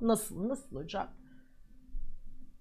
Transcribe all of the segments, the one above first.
Nasıl? Nasıl hocam?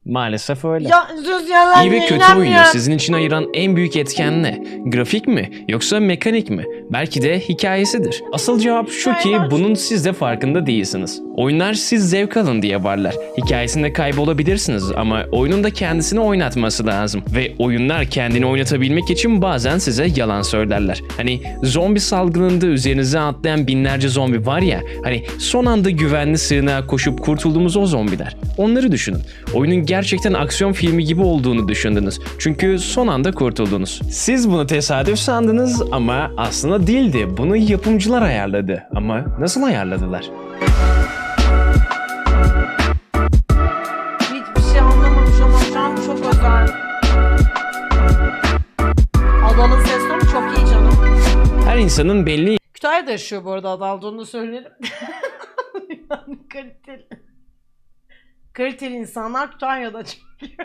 Maalesef öyle. Ya düz yalan İyi ve kötü oyunu sizin için ayıran en büyük etken ne? Grafik mi yoksa mekanik mi? Belki de hikayesidir. Asıl cevap şu ki bunun siz de farkında değilsiniz. Oyunlar siz zevk alın diye varlar. Hikayesinde kaybolabilirsiniz ama oyunun da kendisini oynatması lazım. Ve oyunlar kendini oynatabilmek için bazen size yalan söylerler. Hani zombi salgınında üzerinize atlayan binlerce zombi var ya, hani son anda güvenli sığınağa koşup kurtulduğumuz o zombiler. Onları düşünün. Oyunun gerçekten aksiyon filmi gibi olduğunu düşündünüz. Çünkü son anda kurtuldunuz. Siz bunu tesadüf sandınız ama aslında değildi. Bunu yapımcılar ayarladı. Ama nasıl ayarladılar? İnsanın belli Kütahya'da yaşıyor bu arada Adal da onu söyleyelim. yani kaliteli. Kaliteli insanlar Kütahya'da.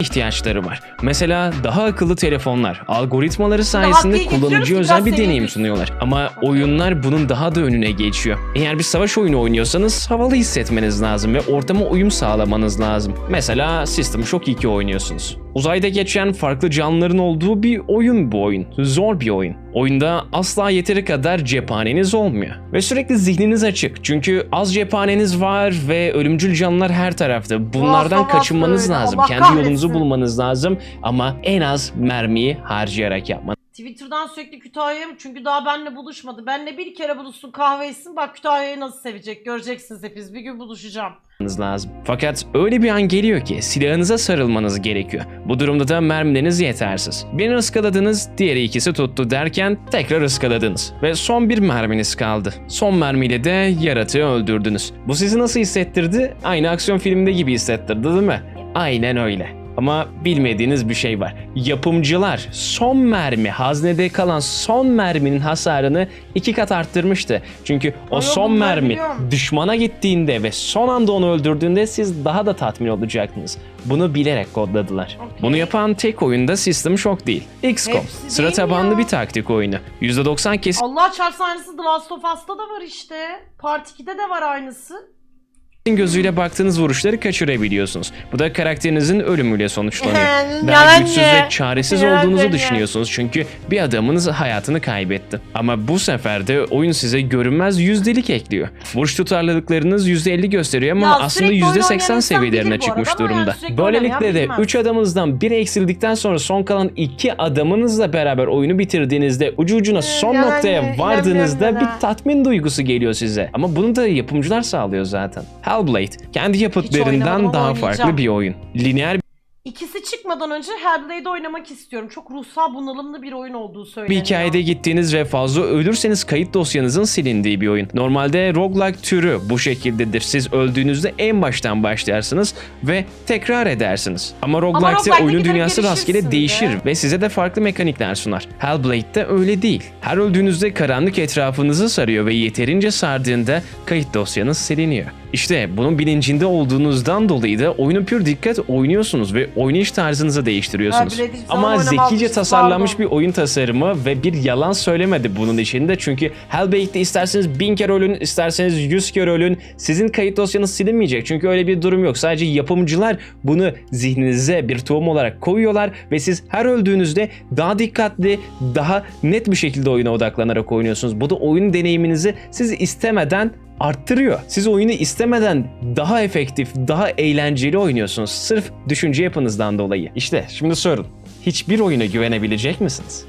İhtiyaçları var. Mesela daha akıllı telefonlar, algoritmaları sayesinde getiriyoruz kullanıcıya özel biraz bir deneyim sunuyorlar. Ama oyunlar bunun daha da önüne geçiyor. Eğer bir savaş oyunu oynuyorsanız havalı hissetmeniz lazım ve ortama uyum sağlamanız lazım. Mesela System Shock 2 oynuyorsunuz. Uzayda geçen farklı canlıların olduğu bir oyun bu oyun. Zor bir oyun. Oyunda asla yeteri kadar cephaneniz olmuyor. Ve sürekli zihniniz açık. Çünkü az cephaneniz var ve ölümcül canlılar her tarafta. Bunlardan kaçınmanız öyle. lazım. Allah Kendi yolunuzu bulmanız lazım ama en az mermiyi harcayarak yapmanız Twitter'dan sürekli Kütahya'ya mı? Çünkü daha benimle buluşmadı. Benle bir kere buluşsun kahve içsin. Bak Kütahya'yı nasıl sevecek. Göreceksiniz hepiniz. Bir gün buluşacağım. lazım. Fakat öyle bir an geliyor ki silahınıza sarılmanız gerekiyor. Bu durumda da mermileriniz yetersiz. Birini ıskaladınız, diğeri ikisi tuttu derken tekrar ıskaladınız. Ve son bir merminiz kaldı. Son mermiyle de yaratığı öldürdünüz. Bu sizi nasıl hissettirdi? Aynı aksiyon filminde gibi hissettirdi değil mi? Aynen öyle. Ama bilmediğiniz bir şey var. Yapımcılar son mermi, haznede kalan son merminin hasarını iki kat arttırmıştı. Çünkü o Ay, son mermi biliyorum. düşmana gittiğinde ve son anda onu öldürdüğünde siz daha da tatmin olacaktınız. Bunu bilerek kodladılar. Okey. Bunu yapan tek oyunda System Shock değil. XCOM. Hepsi Sıra değil tabanlı ya? bir taktik oyunu. %90 kesin Allah çarpsın aynısı The Last of Us'ta da var işte. Part 2'de de var aynısı. Gözüyle baktığınız vuruşları kaçırabiliyorsunuz. Bu da karakterinizin ölümüyle sonuçlanıyor. Daha güçsüz ya. ve çaresiz Yalan olduğunuzu düşünüyorsunuz çünkü bir adamınız hayatını kaybetti. Ama bu sefer de oyun size görünmez yüzdelik ekliyor. Vuruş tutarlılıklarınız %50 gösteriyor ama Ya aslında sürekli oyun oynayan %80 insan seviyelerine bilir bu çıkmış arada ama durumda. yani sürekli Böylelikle de bilmez. 3 adamınızdan biri eksildikten sonra son kalan 2 adamınızla beraber oyunu bitirdiğinizde ucu ucuna son yani noktaya vardığınızda inanmıyorum bir buna. tatmin duygusu geliyor size. Ama bunu da yapımcılar sağlıyor zaten. Hellblade kendi yapıtlarından daha farklı bir oyun. Lineer İkisi çıkmadan önce Hellblade oynamak istiyorum. Çok ruhsal bunalımlı bir oyun olduğu bir söyleniyor. hikayede gittiğiniz ve fazla ölürseniz kayıt dosyanızın silindiği bir oyun. Normalde roguelike türü bu şekildedir. Siz öldüğünüzde en baştan başlarsınız ve tekrar edersiniz. Ama roguelike'de roguelike'de oyunun dünyası rastgele değişir de. ve size de farklı mekanikler sunar. Hellblade'de öyle değil. Her öldüğünüzde karanlık etrafınızı sarıyor ve yeterince sardığında kayıt dosyanız siliniyor. İşte bunun bilincinde olduğunuzdan dolayı da oyunu pür dikkat oynuyorsunuz ve oynayış tarzınızı değiştiriyorsunuz. Ama zekice tasarlanmış pardon. bir oyun tasarımı ve bir yalan söylemedi bunun içinde. Çünkü Hellblade'de isterseniz bin kere ölün, isterseniz yüz kere ölün. Sizin kayıt dosyanız silinmeyecek. Çünkü öyle bir durum yok. Sadece yapımcılar bunu zihninize bir tohum olarak koyuyorlar ve siz her öldüğünüzde daha dikkatli, daha net bir şekilde oyuna odaklanarak oynuyorsunuz. Bu da oyun deneyiminizi siz istemeden arttırıyor. Siz oyunu istemeden daha efektif, daha eğlenceli oynuyorsunuz. Sırf düşünce yapınızdan dolayı. İşte şimdi sorun. Hiçbir oyuna güvenebilecek misiniz?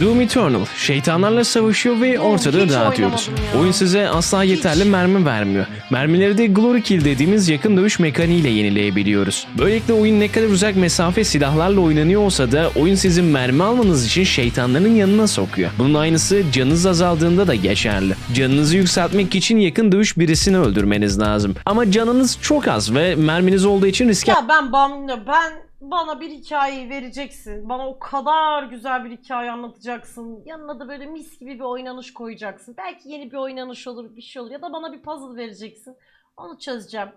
Doom Eternal, şeytanlarla savaşıyor ve ortalığı hiç dağıtıyoruz. Oyun size asla yeterli Hiç. mermi vermiyor. Mermileri de Glory Kill dediğimiz yakın dövüş mekaniğiyle yenileyebiliyoruz. Böylelikle oyun ne kadar uzak mesafe silahlarla oynanıyor olsa da oyun sizin mermi almanız için şeytanların yanına sokuyor. Bunun aynısı canınız azaldığında da geçerli. Canınızı yükseltmek için yakın dövüş birisini öldürmeniz lazım. Ama canınız çok az ve merminiz olduğu için riske Ya ben bana ben bana bir hikayeyi vereceksin. Bana o kadar güzel bir hikaye anlatacaksın. Yanına da böyle mis gibi bir oynanış koyacaksın. Belki yeni bir oynanış olur, bir şey olur ya da bana bir puzzle vereceksin. Onu çözeceğim.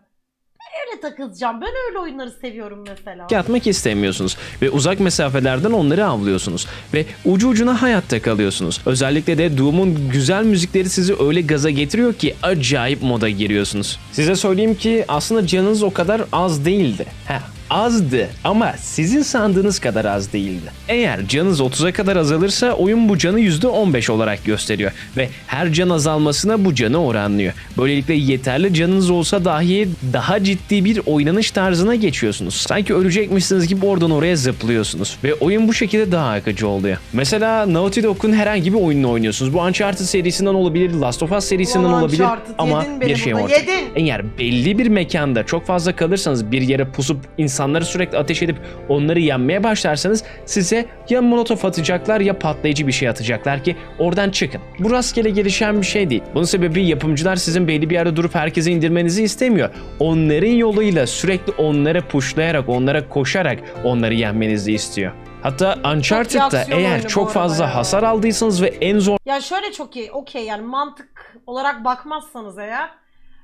öyle takılacağım. Ben öyle oyunları seviyorum mesela. atmak istemiyorsunuz ve uzak mesafelerden onları avlıyorsunuz ve ucu ucuna hayatta kalıyorsunuz. Özellikle de Doom'un güzel müzikleri sizi öyle gaza getiriyor ki acayip moda giriyorsunuz. Size söyleyeyim ki aslında canınız o kadar az değildi. Heh, azdı ama sizin sandığınız kadar az değildi. Eğer canınız 30'a kadar azalırsa oyun bu canı %15 olarak gösteriyor ve her can azalmasına bu canı oranlıyor. Böylelikle yeterli canınız olsa dahi daha ciddi bir oynanış tarzına geçiyorsunuz. Sanki ölecekmişsiniz gibi oradan oraya zıplıyorsunuz ve oyun bu şekilde daha akıcı oluyor. Mesela Naughty Dog'un herhangi bir oyununu oynuyorsunuz. Bu Uncharted serisinden olabilir, Last of Us serisinden Ulan olabilir Uncharted, ama bir şey ortada. yedin. Eğer belli bir mekanda çok fazla kalırsanız bir yere pusup insanları sürekli ateş edip onları yenmeye başlarsanız size ya molotof atacaklar ya patlayıcı bir şey atacaklar ki oradan çıkın. Bu rastgele gelişen bir şey değil. Bunun sebebi yapımcılar sizin belli bir yerde durup herkese indirmenizi istemiyor. Onların yoluyla sürekli onlara pushlayarak, onlara koşarak onları yenmenizi istiyor. Hatta Uncharted'da aksiyon eğer çok fazla ya. hasar aldıysanız ve en zor Ya şöyle çok iyi. Okey yani mantık olarak bakmazsanız eğer.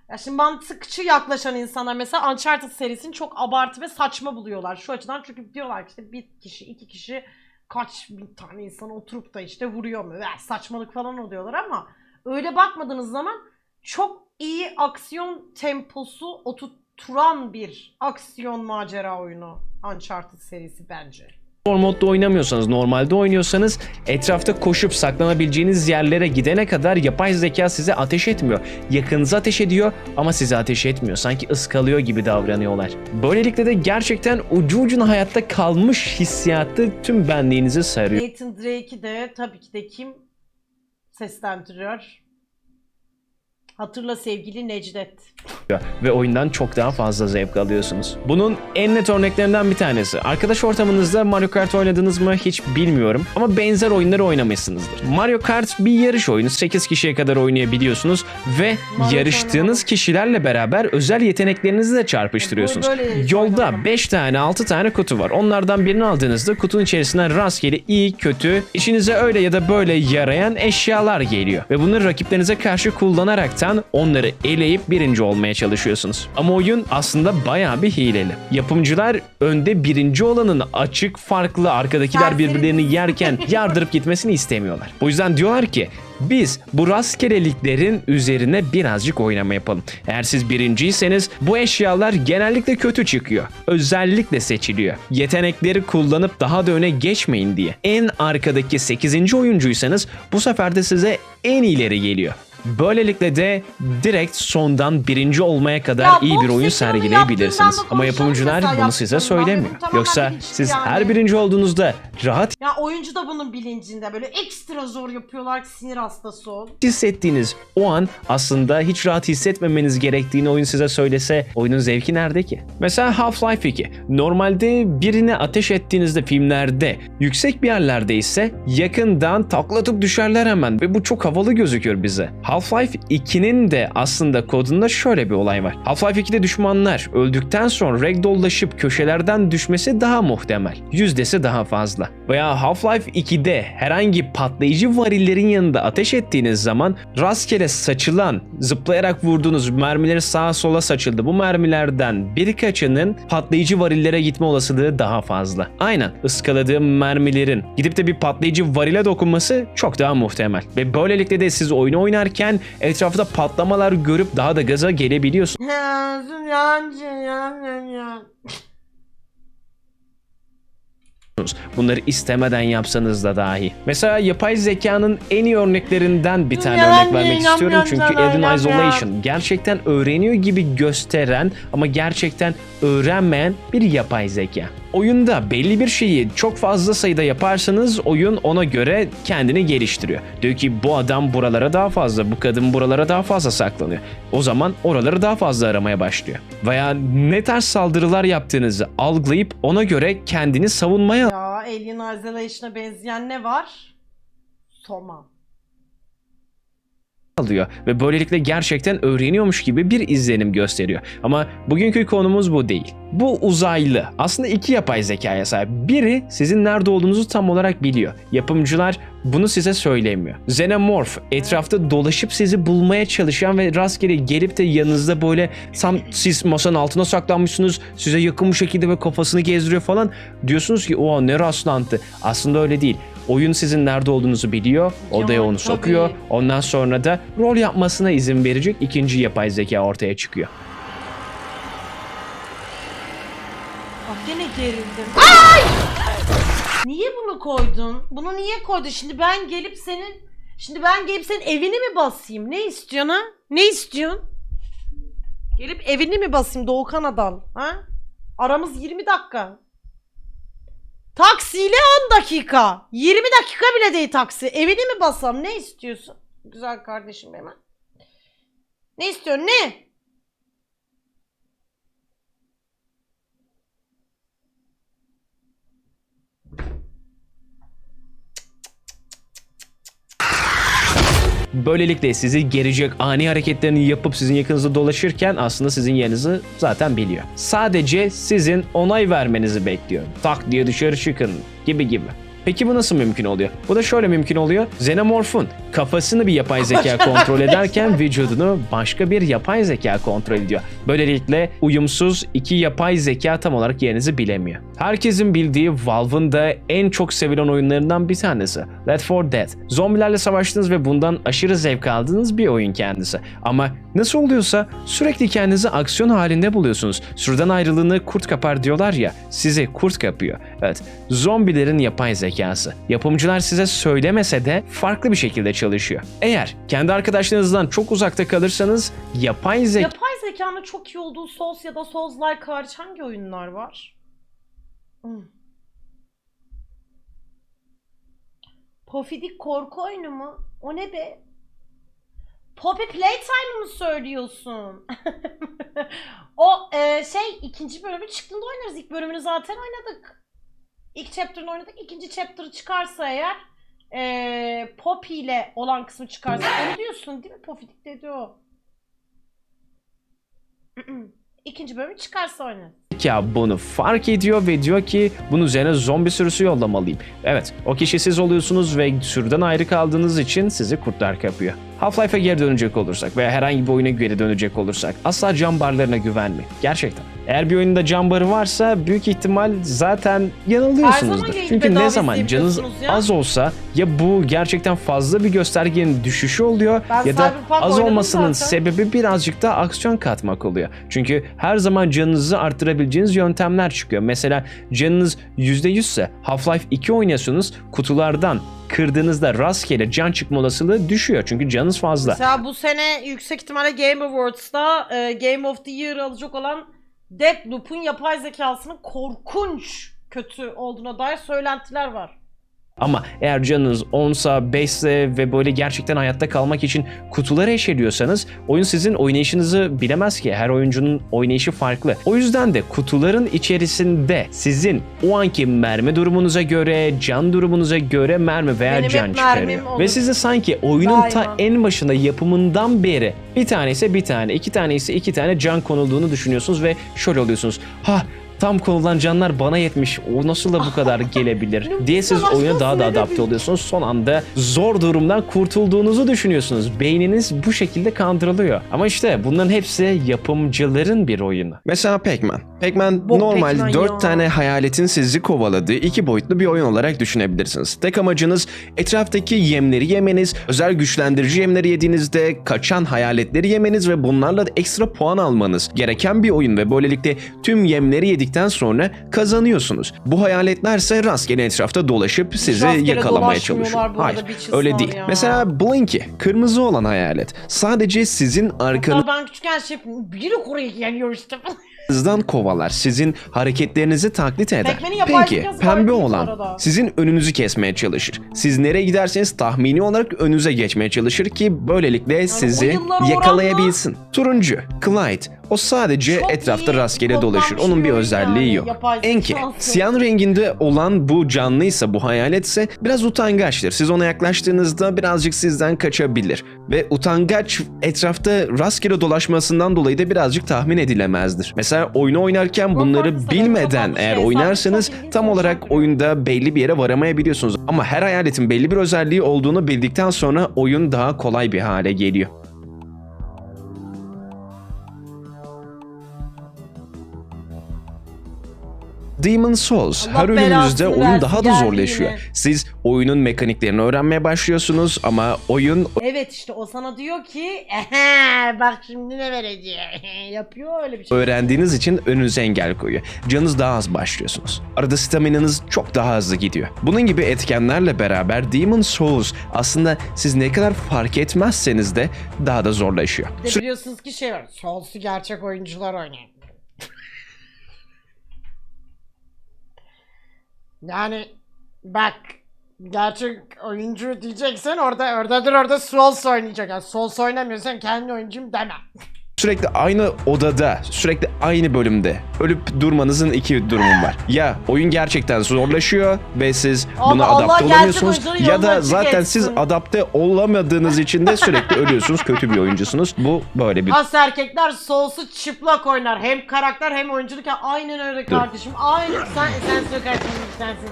Ya şimdi mantıkçı yaklaşan insanlar mesela Uncharted serisini çok abartı ve saçma buluyorlar. Şu açıdan çünkü diyorlar ki işte bir kişi, iki kişi kaç bin tane insan oturup da işte vuruyor mu? Ya saçmalık falan oluyorlar ama öyle bakmadığınız zaman çok iyi aksiyon temposu oturtturan bir aksiyon macera oyunu Uncharted serisi bence. Zor modda oynamıyorsanız, normalde oynuyorsanız etrafta koşup saklanabileceğiniz yerlere gidene kadar yapay zeka size ateş etmiyor. Yakınıza ateş ediyor ama size ateş etmiyor. Sanki ıskalıyor gibi davranıyorlar. Böylelikle de gerçekten ucu ucuna hayatta kalmış hissiyatı tüm benliğinizi sarıyor. Nathan Drake'i de tabii ki de kim seslendiriyor? Hatırla sevgili Necdet. ve oyundan çok daha fazla zevk alıyorsunuz. Bunun en net örneklerinden bir tanesi. Arkadaş ortamınızda Mario Kart oynadınız mı hiç bilmiyorum ama benzer oyunları oynamışsınızdır. Mario Kart bir yarış oyunu. 8 kişiye kadar oynayabiliyorsunuz ve Mario yarıştığınız oynamadım. kişilerle beraber özel yeteneklerinizi de çarpıştırıyorsunuz. Böyle Yolda oynamadım. 5 tane 6 tane kutu var. Onlardan birini aldığınızda kutunun içerisinden rastgele iyi, kötü, işinize öyle ya da böyle yarayan eşyalar geliyor. Ve bunları rakiplerinize karşı kullanaraktan onları eleyip birinci olmaya çalışıyorsunuz. Ama oyun aslında bayağı bir hileli. Yapımcılar önde birinci olanın açık farklı arkadakiler birbirlerini bir- yerken yardırıp gitmesini istemiyorlar. O yüzden diyorlar ki biz bu rastgeleliklerin üzerine birazcık oynama yapalım. Eğer siz birinciyseniz bu eşyalar genellikle kötü çıkıyor. Özellikle seçiliyor. Yetenekleri kullanıp daha da öne geçmeyin diye. En arkadaki 8. oyuncuysanız bu sefer de size en ileri geliyor. Böylelikle de direkt sondan birinci olmaya kadar Ya iyi bir oyun sergileyebilirsiniz. Ama yapımcılar bunu size söylemiyor. Yoksa siz yani. her birinci olduğunuzda rahat Ya oyuncu da bunun bilincinde böyle ekstra zor yapıyorlar ki sinir hastası ol. hissettiğiniz o an aslında hiç rahat hissetmemeniz gerektiğini oyun size söylese oyunun zevki nerede ki? Mesela Half-Life 2. Normalde birine ateş ettiğinizde filmlerde yüksek bir yerlerde ise yakından taklatıp düşerler hemen ve bu çok havalı gözüküyor bize. Half-Life 2'nin de aslında kodunda şöyle bir olay var. Half-Life 2'de düşmanlar öldükten sonra ragdoll'laşıp köşelerden düşmesi daha muhtemel. Yüzdesi daha fazla. Veya Half-Life 2'de herhangi patlayıcı varillerin yanında ateş ettiğiniz zaman rastgele saçılan, zıplayarak vurduğunuz mermileri sağa sola saçıldı. Bu mermilerden birkaçının patlayıcı varillere gitme olasılığı daha fazla. Aynen ıskaladığım mermilerin gidip de bir patlayıcı varile dokunması çok daha muhtemel. Ve böylelikle de siz oyunu oynarken etrafta patlamalar görüp daha da gaza gelebiliyorsunuz. Bunları istemeden yapsanız da dahi. Mesela yapay zekanın en iyi örneklerinden bir tane örnek vermek istiyorum. Çünkü Alien. Isolation gerçekten öğreniyor gibi gösteren ama gerçekten öğrenmeyen bir yapay zeka. Oyunda belli bir şeyi çok fazla sayıda yaparsanız oyun ona göre kendini geliştiriyor. Diyor ki bu adam buralara daha fazla, bu kadın buralara daha fazla saklanıyor. O zaman oraları daha fazla aramaya başlıyor. Veya ne tarz saldırılar yaptığınızı algılayıp ona göre kendini savunmaya Ya Alien Isolation'a benzeyen ne var? Soma. Alıyor ve böylelikle gerçekten öğreniyormuş gibi bir izlenim gösteriyor. Ama bugünkü konumuz bu değil. Bu uzaylı aslında iki yapay zekaya sahip. Biri sizin nerede olduğunuzu tam olarak biliyor. Yapımcılar bunu size söylemiyor. Xenomorph etrafta dolaşıp sizi bulmaya çalışan ve rastgele gelip de yanınızda böyle tam siz masanın altına saklanmışsınız size yakın bir şekilde ve kafasını gezdiriyor falan diyorsunuz ki o ne rastlantı. Aslında öyle değil. Oyun sizin nerede olduğunuzu biliyor. Odaya Ya, onu sokuyor. Ondan sonra da rol yapmasına izin verecek ikinci yapay zeka ortaya çıkıyor. Bak gene gerildim. Ay! Niye bunu koydun? Bunu niye koydun? Şimdi ben gelip senin Şimdi ben gelip senin evini mi basayım? Ne istiyorsun ha? Ne istiyorsun? Gelip evini mi basayım Doğukan Adal? Ha? Aramız 20 dakika. Taksiyle 10 dakika. 20 dakika bile değil taksi. Evini mi basam? Ne istiyorsun? Güzel kardeşim hemen. Ne istiyorsun? Ne? Böylelikle sizi gerecek ani hareketlerini yapıp sizin yakınızda dolaşırken aslında sizin yerinizi zaten biliyor. Sadece sizin onay vermenizi bekliyor. Tak diye dışarı çıkın gibi gibi. Peki bu nasıl mümkün oluyor? Bu da şöyle mümkün oluyor. Xenomorph'un kafasını bir yapay zeka kontrol ederken vücudunu başka bir yapay zeka kontrol ediyor. Böylelikle uyumsuz iki yapay zeka tam olarak yerinizi bilemiyor. Herkesin bildiği Valve'ın da en çok sevilen oyunlarından bir tanesi. Left 4 Dead. Zombilerle savaştınız ve bundan aşırı zevk aldığınız bir oyun kendisi. Ama nasıl oluyorsa sürekli kendinizi aksiyon halinde buluyorsunuz. Sürüden ayrılığını kurt kapar diyorlar ya, sizi kurt kapıyor. Evet, zombilerin yapay zekası. Yapımcılar size söylemese de farklı bir şekilde çalışıyor. Eğer kendi arkadaşlarınızdan çok uzakta kalırsanız yapay zeka Yapay zekanın çok iyi olduğu Souls ya da Souls-like hariç hangi oyunlar var? Hmm. Pofidik korku oyunu mu? O ne be? Poppy Playtime mı söylüyorsun? o e, şey ikinci bölümü çıktığında oynarız. İlk bölümünü zaten oynadık. İlk chapter'ını oynadık. İkinci chapter çıkarsa eğer e, Poppy ile olan kısmı çıkarsa onu diyorsun değil mi? Pofidik dedi o. İkinci bölümü çıkarsa oynarız. bunu fark ediyor ve diyor ki bunun üzerine zombi sürüsü yollamalıyım. Evet, o kişi siz oluyorsunuz ve sürüden ayrı kaldığınız için sizi kurtlar kapıyor. Half-Life'a geri dönecek olursak veya herhangi bir oyuna geri dönecek olursak asla cam barlarına güvenmeyin. Gerçekten. Eğer bir oyunda cam barı varsa büyük ihtimal zaten yanılıyorsunuzdur. Çünkü ne zaman canınız ya. az olsa ya bu gerçekten fazla bir göstergenin düşüşü oluyor Ben ya da az olmasının zaten. sebebi birazcık da aksiyon katmak oluyor. Çünkü her zaman canınızı arttırabileceğiniz yöntemler çıkıyor. Mesela canınız %100 ise Half-Life 2 oynuyorsunuz kutulardan kırdığınızda rastgele can çıkma olasılığı düşüyor. Çünkü canınız fazla. Mesela bu sene yüksek ihtimalle Game Awards'ta e, Game of the Year alacak olan Deathloop'un yapay zekasının korkunç kötü olduğuna dair söylentiler var. Ama eğer canınız 10'sa 5'se ve böyle gerçekten hayatta kalmak için kutuları eşeliyorsanız oyun sizin oynayışınızı bilemez ki. Her oyuncunun oynayışı farklı. O yüzden de kutuların içerisinde sizin o anki mermi durumunuza göre, can durumunuza göre mermi veya Benim can çıkarıyor. olur. Ve siz de sanki oyunun ta Daima. en başında yapımından beri bir tane ise bir tane, iki tane ise iki tane can konulduğunu düşünüyorsunuz ve şöyle oluyorsunuz. Ha Tam konulan canlar bana yetmiş. O nasıl da bu kadar gelebilir diye siz oyuna daha da adapte oluyorsunuz. Son anda zor durumdan kurtulduğunuzu düşünüyorsunuz. Beyniniz bu şekilde kandırılıyor. Ama işte bunların hepsi yapımcıların bir oyunu. Mesela Pac-Man. Pac-Man normal Pac-Man 4 ya. tane hayaletin sizi kovaladığı iki boyutlu bir oyun olarak düşünebilirsiniz. Tek amacınız etraftaki yemleri yemeniz, özel güçlendirici yemleri yediğinizde kaçan hayaletleri yemeniz ve bunlarla da ekstra puan almanız gereken bir oyun ve böylelikle tüm yemleri yedikten sonra kazanıyorsunuz. Bu hayaletler ise rastgele etrafta dolaşıp sizi rastgele yakalamaya çalışıyor. Hayır, öyle değil. ya. Mesela Blinky, kırmızı olan hayalet. Sadece sizin arkanızı Hatta ben küçükken şey biri kuruya geliyor işte. Hızdan kovalar, sizin hareketlerinizi taklit eder. Peki, pembe olan sizin önünüzü kesmeye çalışır. Siz nereye giderseniz tahmini olarak önünüze geçmeye çalışır ki böylelikle sizi o yıllara yakalayabilsin. Turuncu, Clyde, O sadece Çok etrafta iyi rastgele dolaşır. Onun bir özelliği yani, yok. Enki, siyan renginde olan bu canlıysa, bu hayaletse biraz utangaçtır. Siz ona yaklaştığınızda birazcık sizden kaçabilir. Ve utangaç etrafta rastgele dolaşmasından dolayı da birazcık tahmin edilemezdir. Mesela oyunu oynarken bunları bilmeden eğer şey. oynarsanız tam olarak oyunda belli bir yere varamayabiliyorsunuz. Ama her hayaletin belli bir özelliği olduğunu bildikten sonra oyun daha kolay bir hale geliyor. Demon Souls Allah her ölümünüzde oyun daha da zorlaşıyor. yine. Siz oyunun mekaniklerini öğrenmeye başlıyorsunuz ama oyun Evet işte o sana diyor ki "Ehe, bak şimdi ne vereceğim. Yapıyor öyle bir şey. öğrendiğiniz için önünüze engel koyuyor. Canınız daha az başlıyorsunuz. Arada staminanız çok daha hızlı gidiyor. Bunun gibi etkenlerle beraber Demon Souls aslında siz ne kadar fark etmezseniz de daha da zorlaşıyor. Bir de biliyorsunuz ki şey var. Souls'u gerçek oyuncular oynuyor. Yani bak gerçek oyuncu diyeceksen orada oradadır orada Souls oynayacak. Yani Souls oynamıyorsan kendi oyuncuyum deme. Sürekli aynı odada, sürekli aynı bölümde ölüp durmanızın iki durumu var. Ya oyun gerçekten zorlaşıyor ve siz buna Allah adapte gerçek olamıyorsunuz ya da zaten siz etsin. adapte olamadığınız için de sürekli ölüyorsunuz, kötü bir oyuncusunuz. Bu böyle bir Has erkekler Souls'u çıplak oynar. Hem karakter hem oyunculuk. Ya Aynen öyle kardeşim. Aynen sen sensin kardeşim sensin.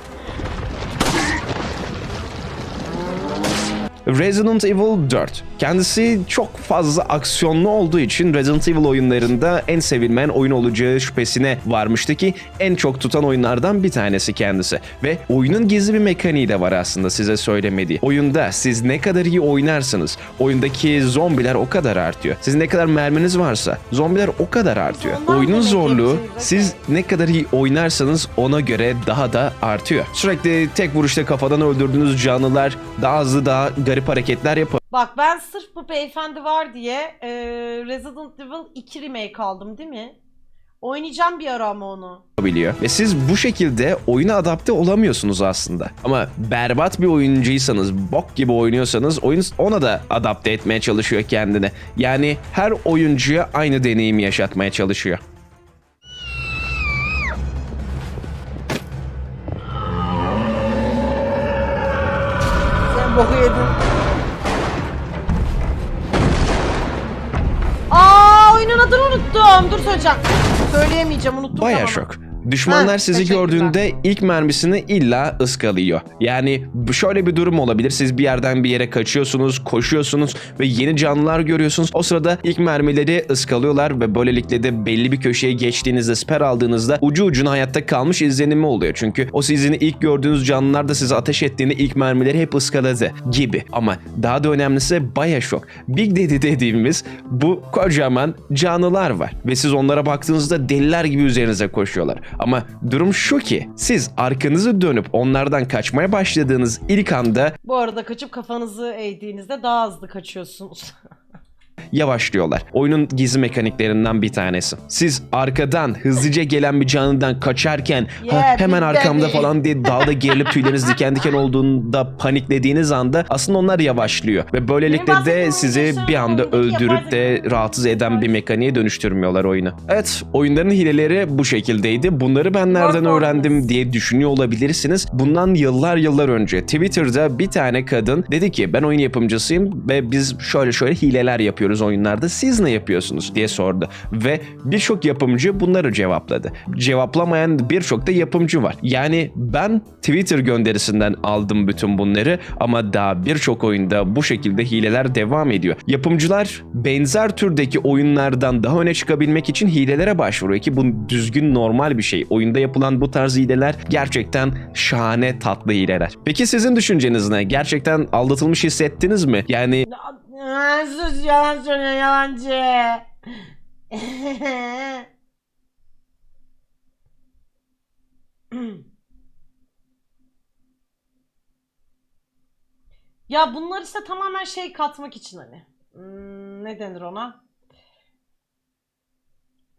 Resident Evil 4. Kendisi çok fazla aksiyonlu olduğu için Resident Evil oyunlarında en sevilmeyen oyun olacağı şüphesine varmıştı ki en çok tutan oyunlardan bir tanesi kendisi. Ve oyunun gizli bir mekaniği de var aslında size söylemediği. Oyunda siz ne kadar iyi oynarsınız, oyundaki zombiler o kadar artıyor. Sizin ne kadar merminiz varsa zombiler o kadar artıyor. Oyunun zorluğu siz ne kadar iyi oynarsanız ona göre daha da artıyor. Sürekli tek vuruşta kafadan öldürdüğünüz canlılar daha hızlı daha garip hareketler Bak ben sırf bu beyefendi var diye e, Resident Evil 2 remake aldım değil mi? Oynayacağım bir ara ama onu. yapabiliyor. Ve siz bu şekilde oyuna adapte olamıyorsunuz aslında. Ama berbat bir oyuncuysanız, bok gibi oynuyorsanız oyun ona da adapte etmeye çalışıyor kendini. Yani her oyuncuya aynı deneyimi yaşatmaya çalışıyor. Söyleyemeyeceğim unuttum. Baya tamam. şok. Düşmanlar Ha, sizi gördüğünde ilk mermisini illa ıskalıyor. Yani şöyle bir durum olabilir. Siz bir yerden bir yere kaçıyorsunuz, koşuyorsunuz ve yeni canlılar görüyorsunuz. O sırada ilk mermileri ıskalıyorlar ve böylelikle de belli bir köşeye geçtiğinizde, siper aldığınızda ucu ucuna hayatta kalmış izlenimi oluyor. Çünkü o sizin ilk gördüğünüz canlılar da size ateş ettiğinde ilk mermileri hep ıskaladı gibi. Ama daha da önemlisi baya şok. Big Daddy dediğimiz bu kocaman canlılar var. Ve siz onlara baktığınızda deliler gibi üzerinize koşuyorlar. Ama durum şu ki siz arkanızı dönüp onlardan kaçmaya başladığınız ilk anda Bu arada kaçıp kafanızı eğdiğinizde daha hızlı kaçıyorsunuz. yavaşlıyorlar. Oyunun gizli mekaniklerinden bir tanesi. Siz arkadan hızlıca gelen bir canlıdan kaçarken "Ha, hemen Big arkamda Daddy." falan diye dağda gerilip tüyleriniz diken diken olduğunda paniklediğiniz anda aslında onlar yavaşlıyor. Ve böylelikle de sizi bir anda öldürüp de rahatsız eden bir mekaniğe dönüştürmüyorlar oyunu. Evet oyunların hileleri bu şekildeydi. Bunları ben nereden öğrendim diye düşünüyor olabilirsiniz. Bundan yıllar yıllar önce Twitter'da bir tane kadın dedi ki ben oyun yapımcısıyım ve biz şöyle şöyle hileler yapıyoruz oyunlarda. Siz ne yapıyorsunuz diye sordu. Ve birçok yapımcı bunları cevapladı. Cevaplamayan birçok da yapımcı var. Yani ben Twitter gönderisinden aldım bütün bunları ama daha birçok oyunda bu şekilde hileler devam ediyor. Yapımcılar benzer türdeki oyunlardan daha öne çıkabilmek için hilelere başvuruyor ki bu düzgün normal bir şey. Oyunda yapılan bu tarz hileler gerçekten şahane tatlı hileler. Peki sizin düşünceniz ne? Gerçekten aldatılmış hissettiniz mi? Yani Sus yalan söylüyor yalancı. ya bunlar işte tamamen şey katmak için hani. Hmm, ne denir ona?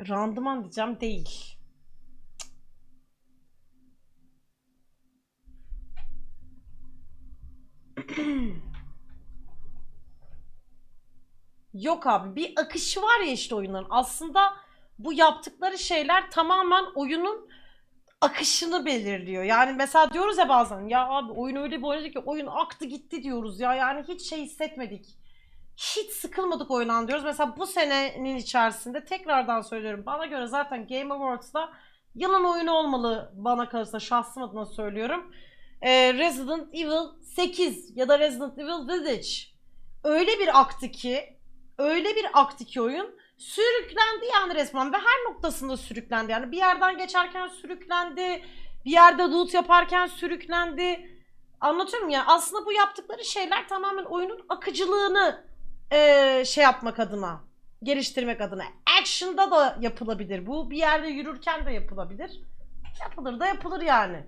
Randıman diyeceğim değil. Yok abi bir akışı var ya işte oyunların. Aslında bu yaptıkları şeyler tamamen oyunun akışını belirliyor. Yani mesela diyoruz ya bazen ya abi oyun öyle bir oynadı ki oyun aktı gitti diyoruz ya yani hiç şey hissetmedik. Hiç sıkılmadık oyundan diyoruz. Mesela bu senenin içerisinde tekrardan söylüyorum. Bana göre zaten Game Awards'da yılın oyunu olmalı bana kalırsa şahsım adına söylüyorum. Ee, Resident Evil 8 ya da Resident Evil Village öyle bir aktı ki öyle bir aktı ki oyun sürüklendi yani resmen ve her noktasında sürüklendi. Yani bir yerden geçerken sürüklendi, bir yerde loot yaparken sürüklendi. Anlatıyorum ya aslında bu yaptıkları şeyler tamamen oyunun akıcılığını eee, şey yapmak adına, geliştirmek adına. Action'da da yapılabilir bu. Bir yerde yürürken de yapılabilir. Yapılır da yapılır yani.